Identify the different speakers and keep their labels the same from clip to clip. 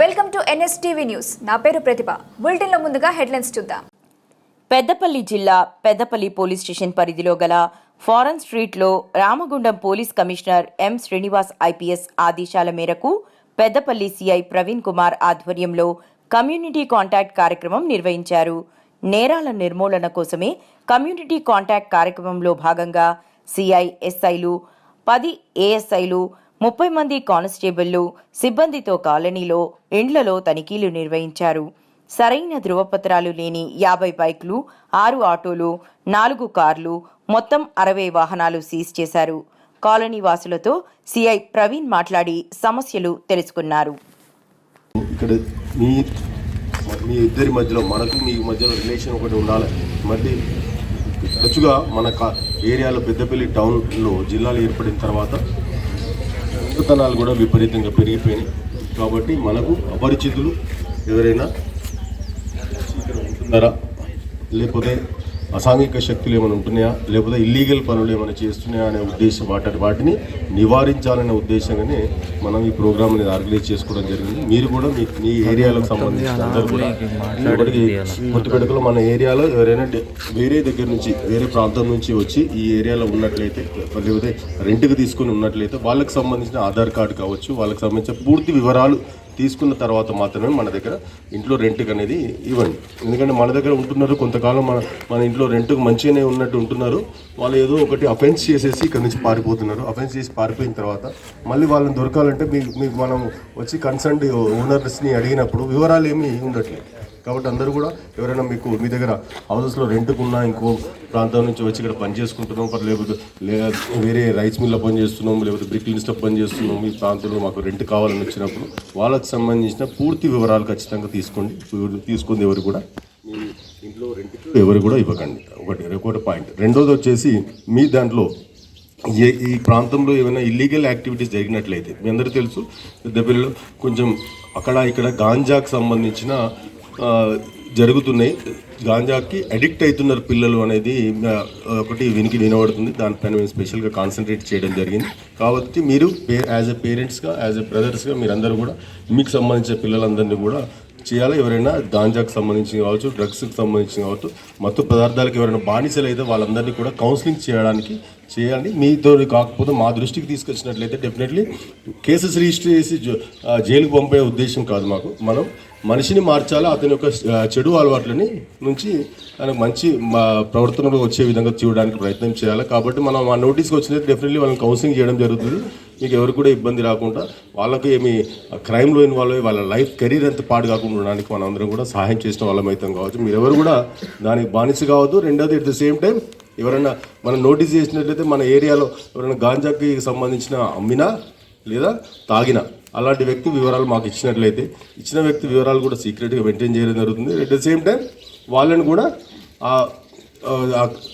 Speaker 1: Welcome to NSTV news. నా పేరు ప్రతిభ. బులెటిన్లో ముందుగా హెడ్లైన్స్ చూద్దాం.
Speaker 2: పెద్దపల్లి జిల్లా పెద్దపల్లి పోలీస్ స్టేషన్ పరిధిలో గల ఫారెన్ స్ట్రీట్లో Ramagundam police commissioner M Srinivas IPS ఆదేశాల మేరకు పెద్దపల్లి సిఐ ప్రవీణ్ కుమార్ ఆధ్వర్యంలో కమ్యూనిటీ కాంటాక్ట్ కార్యక్రమం నిర్వహించారు. నేరాల నిర్మూలన కోసమే కమ్యూనిటీ కాంటాక్ట్ కార్యక్రమంలో భాగంగా సిఐ ఎస్ఐలు పది ఏఎస్ఐలు ముప్పై మంది కానిస్టేబుళ్ళు సిబ్బందితో కాలనీలో ఇండ్లలో తనిఖీలు నిర్వహించారు. సరైన ధృవపత్రాలు లేని యాభై బైక్లు ఆరు ఆటోలు నాలుగు కార్లు మొత్తం అరవై వాహనాలు సీజ్ చేశారు. కాలనీ వాసులతో సిఐ ప్రవీణ్ మాట్లాడి సమస్యలు తెలుసుకున్నారు.
Speaker 3: ఇక్కడ మీ మీ ఇద్దరి మధ్యలో మనకు మీ మధ్యలో రిలేషన్ ఒకటి ఉండాలి. మళ్ళీ తరచుగా మన ఏరియాలో పెద్దపల్లి టౌన్లో జిల్లాలు ఏర్పడిన తర్వాత దొంగతనాలు కూడా విపరీతంగా పెరిగిపోయినాయి. కాబట్టి మనకు అపరిచితులు ఎవరైనా ఉంటున్నారా? లేకపోతే అసాంఘిక శక్తులు ఏమైనా ఉంటున్నాయా? లేకపోతే ఇల్లీగల్ పనులు ఏమైనా చేస్తున్నాయా అనే ఉద్దేశం వాటి వాటిని నివారించాలనే ఉద్దేశంగానే మనం ఈ ప్రోగ్రామ్ అనేది ఆర్గనైజ్ చేసుకోవడం జరిగింది. మీరు కూడా మీ మీ ఏరియాలకు సంబంధించిన అందరూ కూడా ఇప్పటికి మన ఏరియాలో ఎవరైనా వేరే దగ్గర నుంచి వేరే ప్రాంతం నుంచి వచ్చి ఈ ఏరియాలో ఉన్నట్లయితే లేకపోతే రెంట్కి తీసుకుని ఉన్నట్లయితే వాళ్ళకి సంబంధించిన ఆధార్ కార్డు కావచ్చు వాళ్ళకి సంబంధించిన పూర్తి వివరాలు తీసుకున్న తర్వాత మాత్రమే మన దగ్గర ఇంట్లో రెంట్కి అనేది ఇవ్వండి. ఎందుకంటే మన దగ్గర ఉంటున్నారు కొంతకాలం మన మన ఇంట్లో రెంట్కి మంచిగానే ఉన్నట్టు ఉంటున్నారు. వాళ్ళు ఏదో ఒకటి అఫెన్స్ చేసేసి ఇక్కడ నుంచి పారిపోతున్నారు. అఫెన్స్ చేసి పారిపోయిన తర్వాత మళ్ళీ వాళ్ళని దొరకాలంటే మీకు మీకు మనం వచ్చి కన్సర్న్ ఓనర్స్ని అడిగినప్పుడు వివరాలు ఏమీ ఉండట్లేదు. కాబట్టి అందరూ కూడా ఎవరైనా మీకు మీ దగ్గర హౌసెస్లో రెంట్కున్నా ఇంకో ప్రాంతం నుంచి వచ్చి ఇక్కడ పని చేసుకుంటున్నాం లేకపోతే వేరే రైస్ మిల్లో పని చేస్తున్నాం లేకపోతే బ్రిక్ లిన్స్లో పని చేస్తున్నాం మీ ప్రాంతంలో మాకు రెంట్ కావాలని వచ్చినప్పుడు వాళ్ళకి సంబంధించిన పూర్తి వివరాలు ఖచ్చితంగా తీసుకోండి. తీసుకుంది ఎవరు కూడా ఇంట్లో రెంట్కి ఎవరు కూడా ఇవ్వకండి. ఒకటి ఒకటి పాయింట్. రెండోది వచ్చేసి మీ దాంట్లో ఏ ఈ ప్రాంతంలో ఏమైనా ఇల్లీగల్ యాక్టివిటీస్ జరిగినట్లయితే మీ అందరూ తెలుసు పెద్దపల్లిలో కొంచెం అక్కడ ఇక్కడ గాంజాకు సంబంధించిన జరుగుతున్నాయి. గాంజాకి అడిక్ట్ అవుతున్నారు పిల్లలు అనేది ఒకటి వినికి వినబడుతుంది. దానిపైన మేము స్పెషల్గా కాన్సన్ట్రేట్ చేయడం జరిగింది. కాబట్టి మీరు యాజ్ ఎ పేరెంట్స్గా యాజ్ ఎ బ్రదర్స్గా మీరందరూ కూడా మీకు సంబంధించిన పిల్లలందరినీ కూడా చేయాలి. ఎవరైనా గాంజాకు సంబంధించి కావచ్చు డ్రగ్స్కి సంబంధించి కావచ్చు మత్తు పదార్థాలకు ఎవరైనా బానిసలు అయితే వాళ్ళందరినీ కూడా కౌన్సిలింగ్ చేయడానికి చేయాలి. మీతో కాకపోతే మా దృష్టికి తీసుకొచ్చినట్లయితే డెఫినెట్లీ కేసెస్ రిజిస్టర్ చేసి జ- జైలుకు పంపే ఉద్దేశం కాదు మాకు. మనం మనిషిని మార్చాలా? అతని యొక్క చెడు అలవాట్లని నుంచి తనకు మంచి మా ప్రవర్తనలో వచ్చే విధంగా చూడడానికి ప్రయత్నం చేయాలి? కాబట్టి మనం ఆ నోటీస్కి వచ్చినట్టు డెఫినెట్లీ వాళ్ళని కౌన్సిలింగ్ చేయడం జరుగుతుంది. మీకు ఎవరు కూడా ఇబ్బంది రాకుండా వాళ్ళకి ఏమి క్రైమ్లో ఇన్వాల్వ్ అయ్యి వాళ్ళ లైఫ్ కెరీర్ అంత పాడు కాకుండా ఉండడానికి మనం అందరం కూడా సహాయం చేసిన వాళ్ళం అవుతాం కావచ్చు. మీరు ఎవరు కూడా దానికి బానిస కావద్దు. రెండోది ఎట్ ద సేమ్ టైం ఎవరైనా మనం నోటీస్ చేసినట్లయితే మన ఏరియాలో ఎవరైనా గాంజాకి సంబంధించిన అమ్మినా లేదా తాగినా అలాంటి వ్యక్తి వివరాలు మాకు ఇచ్చినట్లయితే ఇచ్చిన వ్యక్తి వివరాలు కూడా సీక్రెట్గా మెయింటైన్ చేయడం జరుగుతుంది. అట్ ద సేమ్ టైం వాళ్ళని కూడా ఆ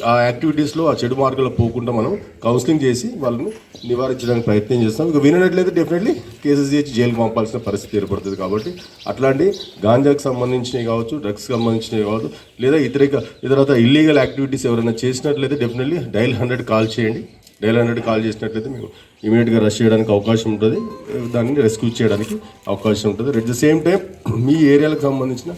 Speaker 3: ఆ- యాక్టివిటీస్లో ఆ చెడు మార్గంలో పోకుండా మనం కౌన్సిలింగ్ చేసి వాళ్ళని నివారించడానికి ప్రయత్నం చేస్తాం. ఇక వినట్లయితే డెఫినెట్లీ కేసెస్ చేసి జైలుకి పంపాల్సిన పరిస్థితి ఏర్పడుతుంది కాబట్టి అట్లాంటి గాంజాకు సంబంధించినవి కావచ్చు డ్రగ్స్కి సంబంధించినవి కావచ్చు లేదా ఇతర ఇతరత ఇల్లీగల్ యాక్టివిటీస్ ఎవరైనా చేసినట్లయితే డెఫినెట్లీ డైల్ హండ్రెడ్ కాల్ చేయండి. డైల్ హండ్రెడ్ కాల్ చేసినట్లయితే మేము ఇమీడియట్గా రష్ చేయడానికి అవకాశం ఉంటుంది. దాన్ని రెస్క్యూ చేయడానికి అవకాశం ఉంటుంది. అట్ ద సేమ్ టైం మీ ఏరియాలకు సంబంధించిన